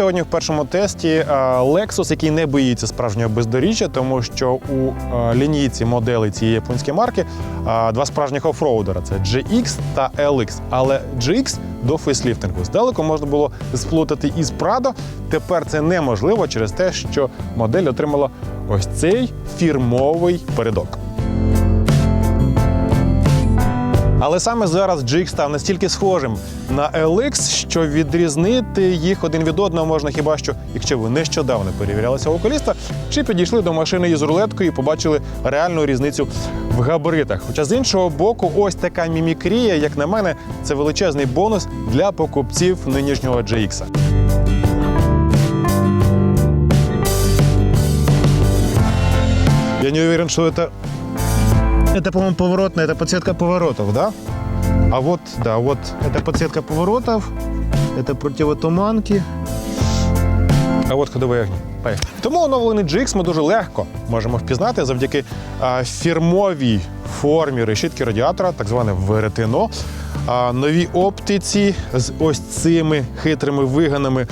сьогодні в першому тесті е, Lexus, який не боїться справжнього бездоріжжя, тому що у е, лінійці моделей цієї японської марки е, два справжніх офроудера це GX та LX. Але GX до фейсліфтингу здалеку можна було сплутати із Prado. Тепер це неможливо через те, що модель отримала ось цей фірмовий передок. Але саме зараз GX став настільки схожим на LX, що відрізнити їх один від одного можна хіба що, якщо ви нещодавно перевірялися у окуліста, чи підійшли до машини із рулеткою і побачили реальну різницю в габаритах. Хоча з іншого боку, ось така мімікрія, як на мене, це величезний бонус для покупців нинішнього GX. Я не уверен, что это это, по-моему, поворотная, это подсветка поворотов, да? А вот, да, вот это подсветка поворотов, это противотуманки. А от ходові огні. Поїхали. Тому оновлений GX ми дуже легко можемо впізнати завдяки а, фірмовій формі решітки радіатора, так зване веретено, а, новій оптиці з ось цими хитрими виганами,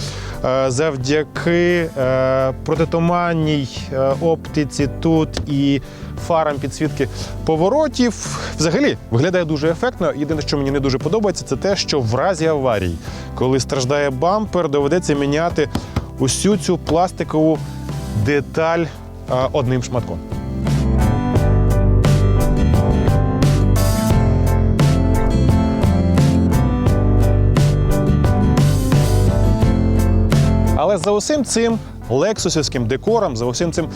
завдяки е, протитуманній е, оптиці тут і фарам підсвітки поворотів. Взагалі виглядає дуже ефектно. Єдине, що мені не дуже подобається, це те, що в разі аварії, коли страждає бампер, доведеться міняти усю цю пластикову деталь одним шматком. Але за усім цим лексусівським декором, за усім цим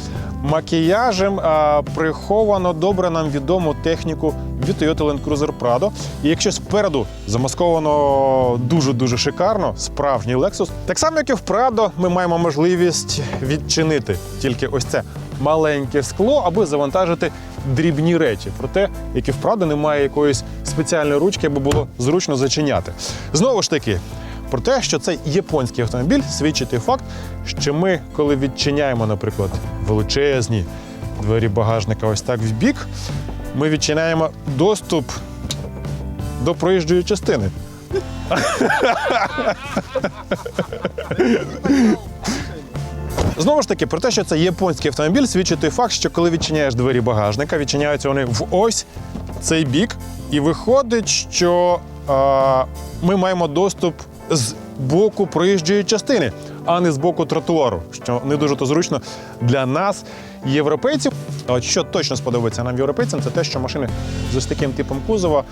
макіяжем а, приховано добре нам відому техніку від Toyota Land Cruiser Prado. І якщо спереду замасковано дуже-дуже шикарно, справжній Lexus, так само, як і в Prado, ми маємо можливість відчинити тільки ось це маленьке скло, аби завантажити дрібні речі. Проте, як і в Prado, немає якоїсь спеціальної ручки, аби було зручно зачиняти. Знову ж таки, про те, що це японський автомобіль, свідчить той факт, що ми, коли відчиняємо, наприклад, величезні двері багажника ось так в бік, ми відчиняємо доступ до проїжджої частини. Знову ж таки, про те, що це японський автомобіль, свідчить той факт, що коли відчиняєш двері багажника, відчиняються вони в ось цей бік, і виходить, що а, ми маємо доступ з боку проїжджої частини, а не з боку тротуару, що не дуже то зручно для нас, європейців. От що точно сподобається нам, європейцям, це те, що машини з ось таким типом кузова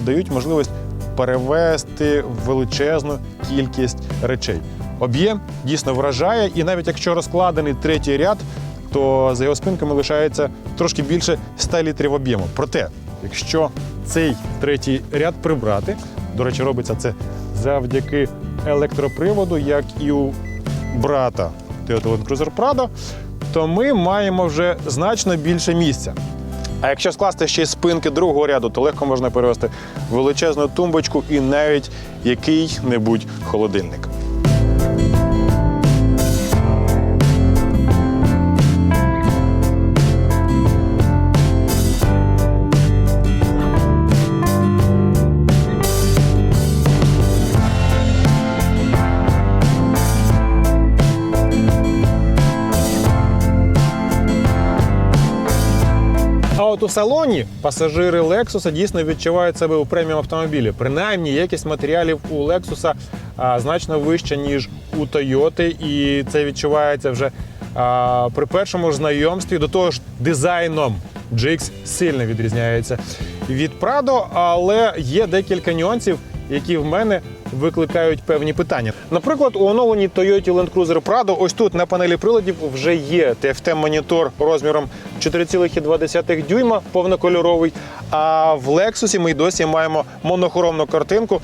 дають можливість перевезти величезну кількість речей. Об'єм дійсно вражає, і навіть якщо розкладений третій ряд, то за його спинками лишається трошки більше 100 літрів об'єму. Проте, якщо цей третій ряд прибрати, до речі, робиться це завдяки електроприводу, як і у брата Toyota Land Cruiser Prado, то ми маємо вже значно більше місця. А якщо скласти ще й спинки другого ряду, то легко можна перевести величезну тумбочку і навіть який-небудь холодильник. У салоні пасажири Lexus дійсно відчувають себе у преміум автомобілі. Принаймні, якість матеріалів у Lexus значно вища, ніж у Toyota, і це відчувається вже а, при першому ж знайомстві. До того ж, дизайном GX сильно відрізняється від Prado, але є декілька нюансів, які в мене викликають певні питання. Наприклад, у оновленій Toyota Land Cruiser Prado ось тут на панелі приладів вже є TFT-монітор розміром 4,2 дюйма повнокольоровий. А в Lexus ми й досі маємо монохромну картинку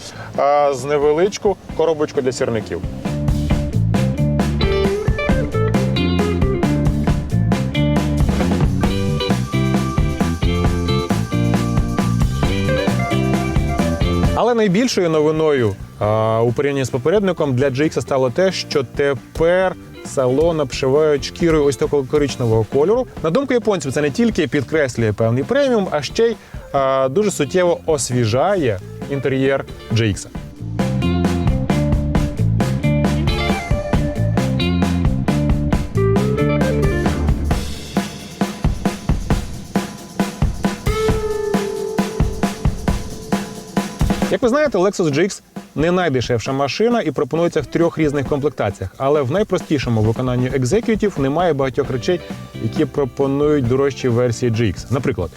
з невеличку коробочку для сірників. Найбільшою новиною а, у порівнянні з попередником для GX стало те, що тепер салон обшивають шкірою ось такого коричневого кольору. На думку японців, це не тільки підкреслює певний преміум, а ще й а, дуже суттєво освіжає інтер'єр GX. Як ви знаєте, Lexus GX не найдешевша машина і пропонується в трьох різних комплектаціях. Але в найпростішому виконанні Executive немає багатьох речей, які пропонують дорожчі версії GX. Наприклад,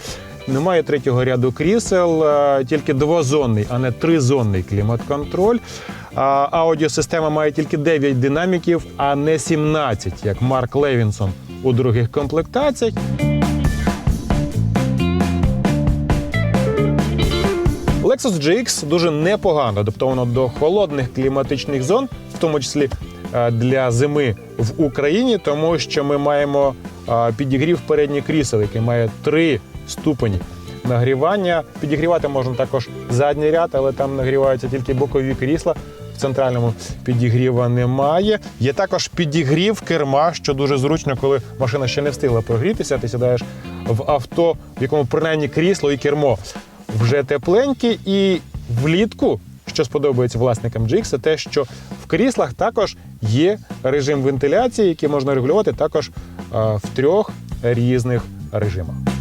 немає третього ряду крісел, е, тільки двозонний, а не тризонний клімат-контроль. Аудіосистема має тільки 9 динаміків, а не 17, як Марк Левінсон у других комплектаціях. Lexus GX дуже непогано адаптовано до холодних кліматичних зон, в тому числі е, для зими в Україні, тому що ми маємо е, підігрів передніх крісел, який має три ступені нагрівання. Підігрівати можна також задній ряд, але там нагріваються тільки бокові крісла. В центральному підігріва немає. Є також підігрів керма, що дуже зручно, коли машина ще не встигла прогрітися. Ти сідаєш в авто, в якому принаймні крісло і кермо вже тепленькі, і влітку, що сподобається власникам GX, це те, що в кріслах також є режим вентиляції, який можна регулювати також е, в трьох різних режимах.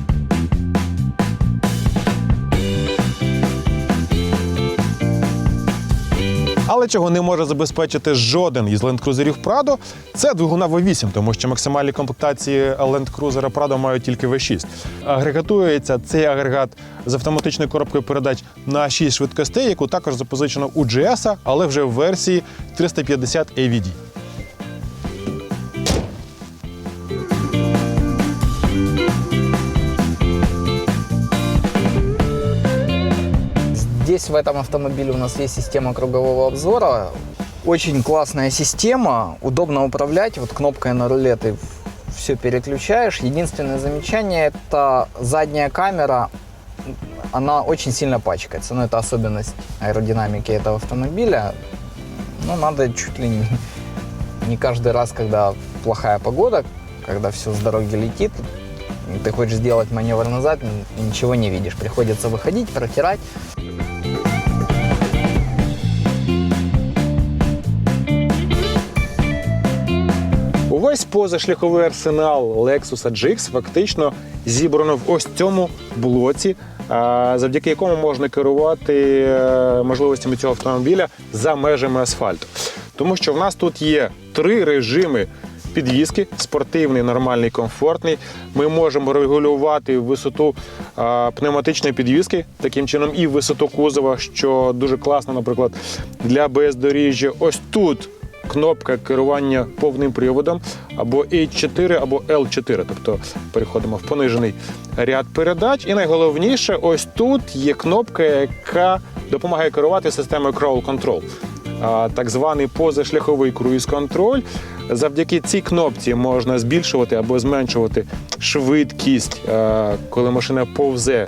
Але чого не може забезпечити жоден із Cruiser Prado, це двигуна V8, тому що максимальні комплектації Cruiser Prado мають тільки V6. Агрегатується цей агрегат з автоматичною коробкою передач на 6 швидкостей, яку також запозичено у GS, але вже в версії 350 AVD. Здесь в этом автомобиле у нас есть система кругового обзора. Очень классная система, удобно управлять. Вот кнопкой на руле ты все переключаешь. Единственное замечание – это задняя камера. Она очень сильно пачкается. Но это особенность аэродинамики этого автомобиля. Ну, надо чуть ли не, не каждый раз, когда плохая погода, когда все с дороги летит, ты хочешь сделать маневр назад, ничего не видишь. Приходится выходить, протирать. Увесь позашляховий арсенал Lexus GX фактично зібрано в ось цьому блоці, завдяки якому можна керувати е, можливостями цього автомобіля за межами асфальту. Тому що в нас тут є три режими підвіски: спортивний, нормальний, комфортний. Ми можемо регулювати висоту пневматичної підвіски, таким чином і висоту кузова, що дуже класно, наприклад, для бездоріжжя. Ось тут кнопка керування повним приводом або H4, або L4, тобто переходимо в понижений ряд передач. І найголовніше, ось тут є кнопка, яка допомагає керувати системою Crawl Control. Так званий позашляховий круїз-контроль. Завдяки цій кнопці можна збільшувати або зменшувати швидкість, коли машина повзе,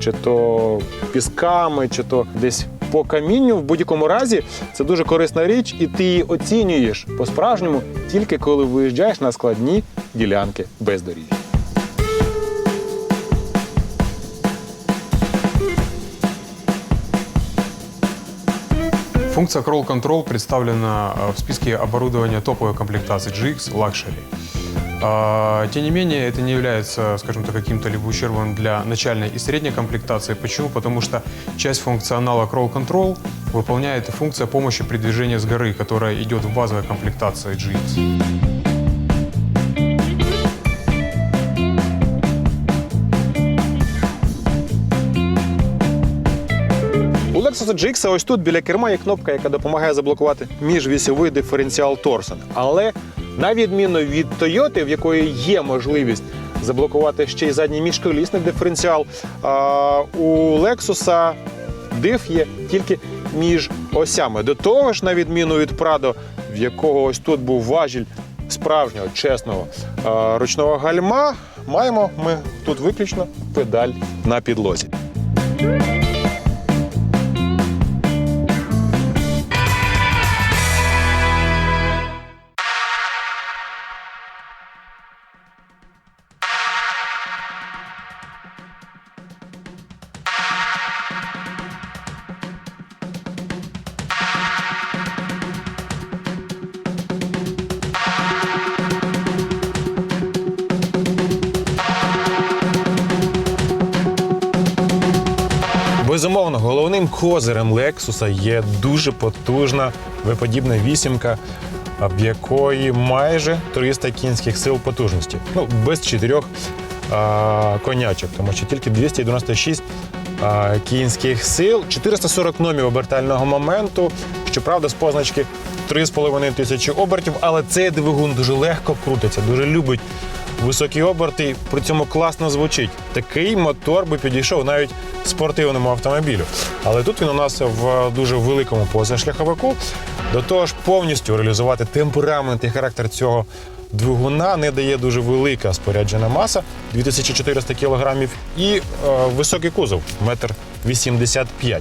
чи то пісками, чи то десь по камінню. В будь-якому разі це дуже корисна річ, і ти її оцінюєш по-справжньому тільки коли виїжджаєш на складні ділянки бездоріжжя. Функция Crawl Control представлена э, в списке оборудования топовой комплектации GX Luxury. А, Тем не менее, это не является, скажем так, каким-то либо ущербом для начальной и средней комплектации. Почему? Потому что часть функционала Crawl Control выполняет и функция помощи при движении с горы, которая идет в базовой комплектации GX. У Lexus GX ось тут біля керма є кнопка, яка допомагає заблокувати міжвісьовий диференціал Торсон. Але на відміну від Toyota, в якої є можливість заблокувати ще й задній міжколісний диференціал, у Lexus диф є тільки між осями. До того ж, на відміну від Prado, в якого ось тут був важіль справжнього чесного ручного гальма, маємо ми тут виключно педаль на підлозі. Головним козирем Lexus є дуже потужна виподібна вісімка, в якої майже 300 кінських сил потужності. Ну, без чотирьох а, конячок, тому що тільки 296 а, кінських сил, 440 номів обертального моменту. Щоправда, з позначки 3,5 тисячі обертів, але цей двигун дуже легко крутиться, дуже любить високі оберти, при цьому класно звучить. Такий мотор би підійшов навіть спортивному автомобілю. Але тут він у нас в дуже великому позашляховику. До того ж, повністю реалізувати темперамент і характер цього двигуна не дає дуже велика споряджена маса 2400 кг і е, високий кузов 1,85 м.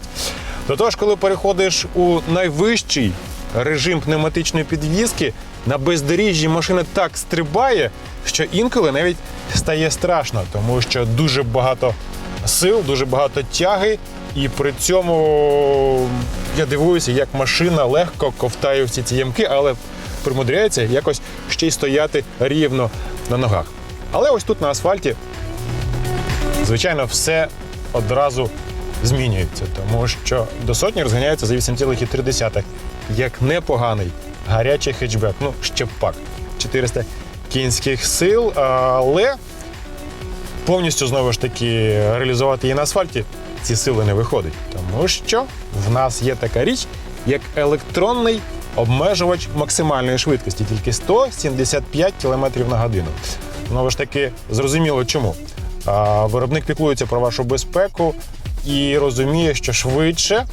До того ж, коли переходиш у найвищий режим пневматичної підвізки, на бездоріжжі машина так стрибає, що інколи навіть стає страшно, тому що дуже багато сил, дуже багато тяги, і при цьому я дивуюся, як машина легко ковтає всі ці ямки, але примудряється якось ще й стояти рівно на ногах. Але ось тут на асфальті звичайно, все одразу змінюється, тому що до сотні розганяється за 8,3, як непоганий гарячий хетчбек. Ну, ще пак. 400 кінських сил, але повністю знову ж таки реалізувати її на асфальті ці сили не виходить. Тому що в нас є така річ, як електронний обмежувач максимальної швидкості, тільки 175 км на годину. Знову ж таки, зрозуміло чому. Виробник піклується про вашу безпеку і розуміє, що швидше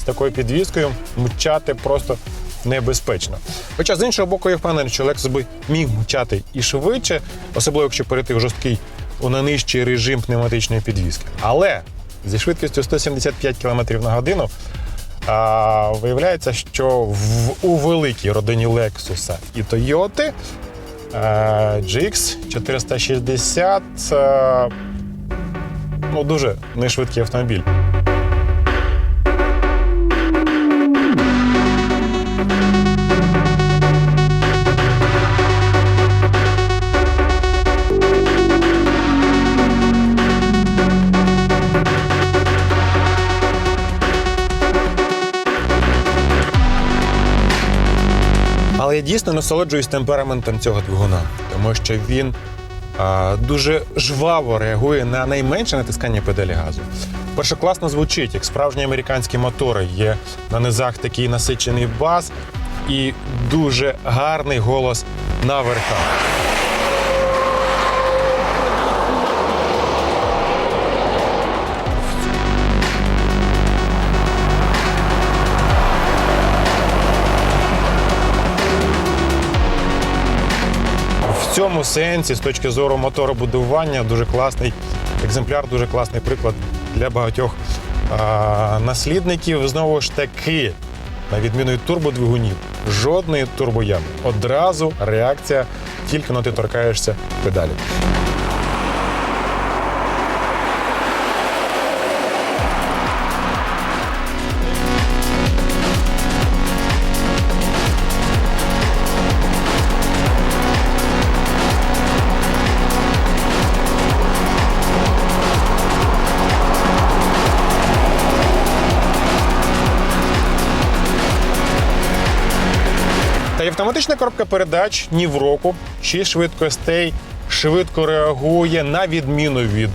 з такою підвіскою мчати просто небезпечно. Хоча з іншого боку, я впевнений, що Lexus би міг мчати і швидше, особливо якщо перейти в жорсткий у найнижчий режим пневматичної підвіски. Але зі швидкістю 175 км на годину а, виявляється, що в, у великій родині Lexus і Toyota е, GX 460 е, ну, дуже нешвидкий автомобіль. Я дійсно насолоджуюсь темпераментом цього двигуна, тому що він а, дуже жваво реагує на найменше натискання педалі газу. Перше, класно звучить, як справжні американські мотори. Є на низах такий насичений бас і дуже гарний голос на верхах. Цьому сенсі, з точки зору моторобудування, дуже класний екземпляр, дуже класний приклад для багатьох а, наслідників. Знову ж таки, на відміну від турбодвигунів, жодної турбоями. Одразу реакція, тільки но ти торкаєшся педалі. Автоматична коробка передач ні в року, чи швидкостей швидко реагує на відміну від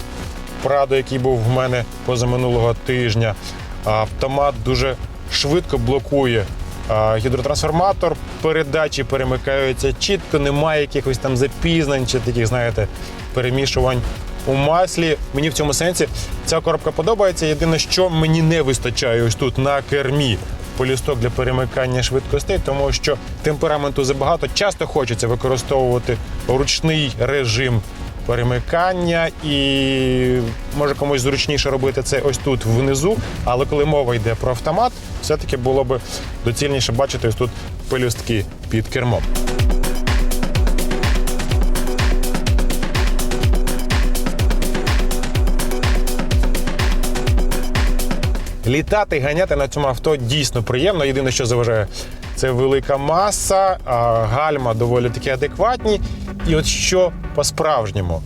Прадо, який був в мене позаминулого тижня. Автомат дуже швидко блокує гідротрансформатор, передачі перемикаються чітко, немає якихось там запізнень чи таких, знаєте, перемішувань у маслі. Мені в цьому сенсі ця коробка подобається. Єдине, що мені не вистачає ось тут на кермі полісток для перемикання швидкостей, тому що темпераменту забагато. Часто хочеться використовувати ручний режим перемикання, і може комусь зручніше робити це ось тут внизу. Але коли мова йде про автомат, все-таки було б доцільніше бачити ось тут пелюстки під кермом. Літати, ганяти на цьому авто дійсно приємно. Єдине, що заважає, це велика маса, гальма доволі таки адекватні. І от що по-справжньому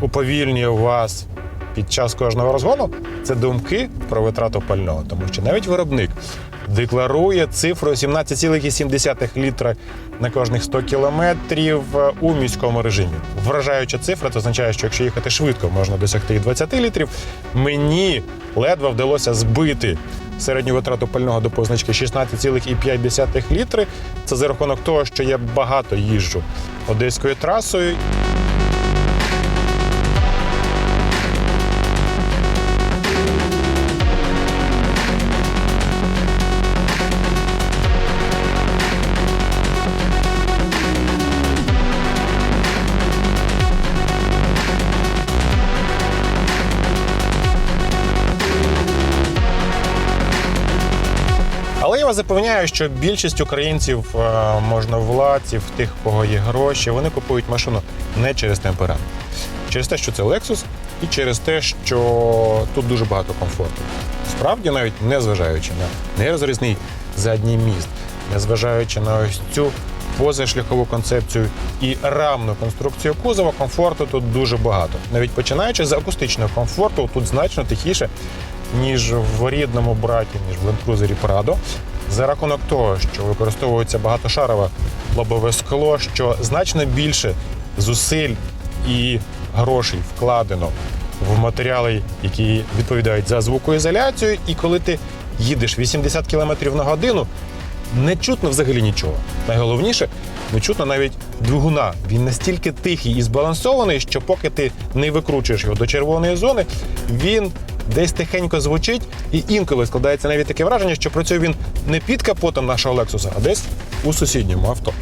уповільнює вас під час кожного розгону, це думки про витрату пального, тому що навіть виробник декларує цифру 17,7 літра на кожних 100 кілометрів е, у міському режимі. Вражаюча цифра, це означає, що якщо їхати швидко, можна досягти і 20 літрів. Мені ледве вдалося збити середню витрату пального до позначки 16,5 літри. Це за рахунок того, що я багато їжджу одеською трасою. Запевняю, що більшість українців, е, можновладців, тих, у кого є гроші, вони купують машину не через темперамент. Через те, що це Lexus, і через те, що тут дуже багато комфорту. Справді, навіть незважаючи на нерозрізний задній міст, незважаючи на ось цю позашляхову концепцію і рамну конструкцію кузова, комфорту тут дуже багато. Навіть починаючи з акустичного комфорту, тут значно тихіше, ніж в рідному браті, ніж в Cruiser Prado. За рахунок того, що використовується багатошарове лобове скло, що значно більше зусиль і грошей вкладено в матеріали, які відповідають за звукоізоляцію, і коли ти їдеш 80 км на годину, не чутно взагалі нічого. Найголовніше, не чутно навіть двигуна. Він настільки тихий і збалансований, що поки ти не викручуєш його до червоної зони, він десь тихенько звучить, і інколи складається навіть таке враження, що працює він не під капотом нашого Лексуса, а десь у сусідньому авто.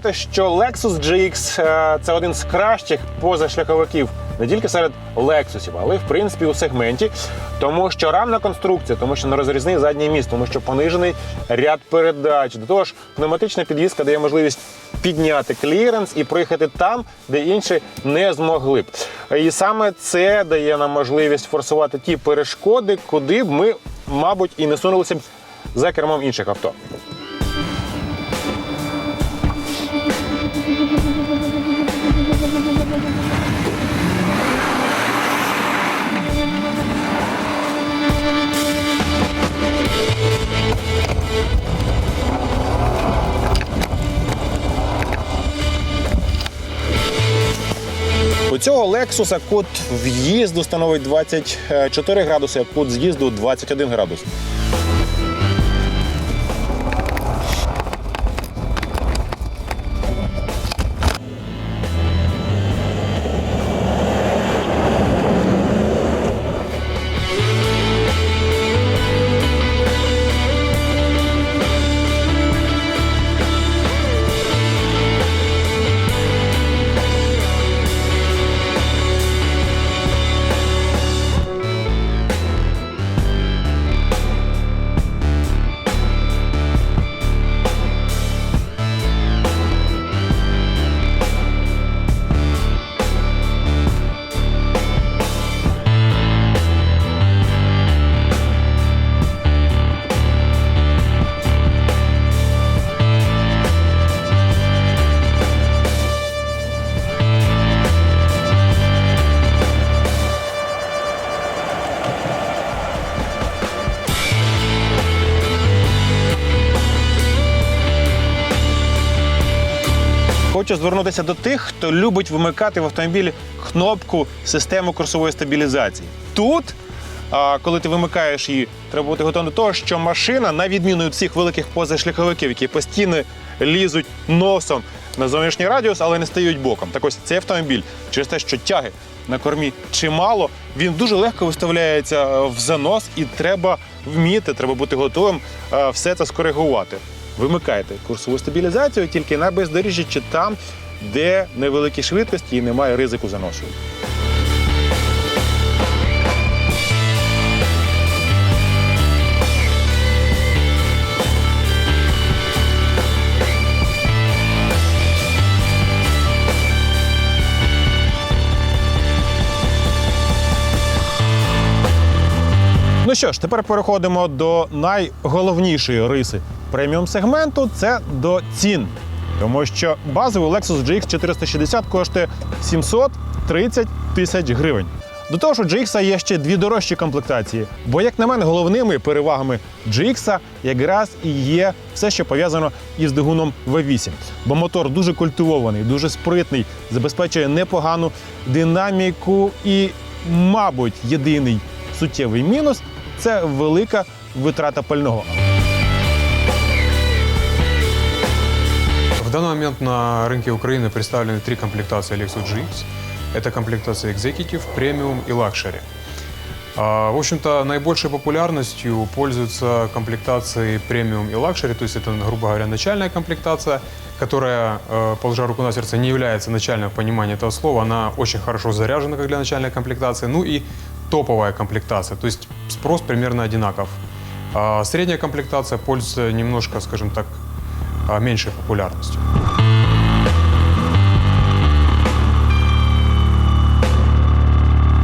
Треба що Lexus GX е, це один з кращих позашляховиків не тільки серед Lexusів, але в принципі у сегменті, тому що рамна конструкція, тому що нерозрізний задній міст, тому що понижений ряд передач. До того ж, пневматична підвізка дає можливість підняти кліренс і проїхати там, де інші не змогли б. І саме це дає нам можливість форсувати ті перешкоди, куди б ми, мабуть, і не сунулися б за кермом інших авто. Lexus кут в'їзду становить 24 градуси, а кут з'їзду 21 градус. Хочу звернутися до тих, хто любить вимикати в автомобілі кнопку системи курсової стабілізації. Тут, коли ти вимикаєш її, треба бути готовим до того, що машина, на відміну від всіх великих позашляховиків, які постійно лізуть носом на зовнішній радіус, але не стають боком. Так ось цей автомобіль через те, що тяги на кормі чимало, він дуже легко виставляється е, в занос, і треба вміти, треба бути готовим е, все це скоригувати. Вимикайте курсову стабілізацію тільки на бездоріжжі чи там, де невеликі швидкості і немає ризику заносу. Що ж, тепер переходимо до найголовнішої риси преміум сегменту це до цін. Тому що базовий Lexus GX 460 коштує 730 тисяч гривень. До того ж, у GX є ще дві дорожчі комплектації. Бо, як на мене, головними перевагами GX якраз і є все, що пов'язано із двигуном V8. Бо мотор дуже культивований, дуже спритний, забезпечує непогану динаміку і, мабуть, єдиний суттєвий мінус це велика витрата пального. В данный момент на рынке Украины представлены три комплектации Lexus GX. Это комплектация Executive, Premium и Luxury. А, В общем-то, наибольшей популярностью пользуются комплектации Premium и Luxury, то есть это, грубо говоря, начальная комплектация, которая, э, положа руку на сердце, не является начальным в понимании этого слова. Она очень хорошо заряжена, как для начальной комплектации. Ну и топовая комплектация, то есть спрос примерно одинаков. А Средняя комплектация пользуется немножко, скажем так, меньшей популярностью.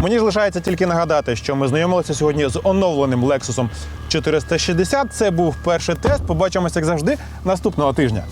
Мені ж лишається тільки нагадати, що ми знайомилися сьогодні з оновленим Lexus 460. Це був перший тест. Побачимося, як завжди, наступного тижня.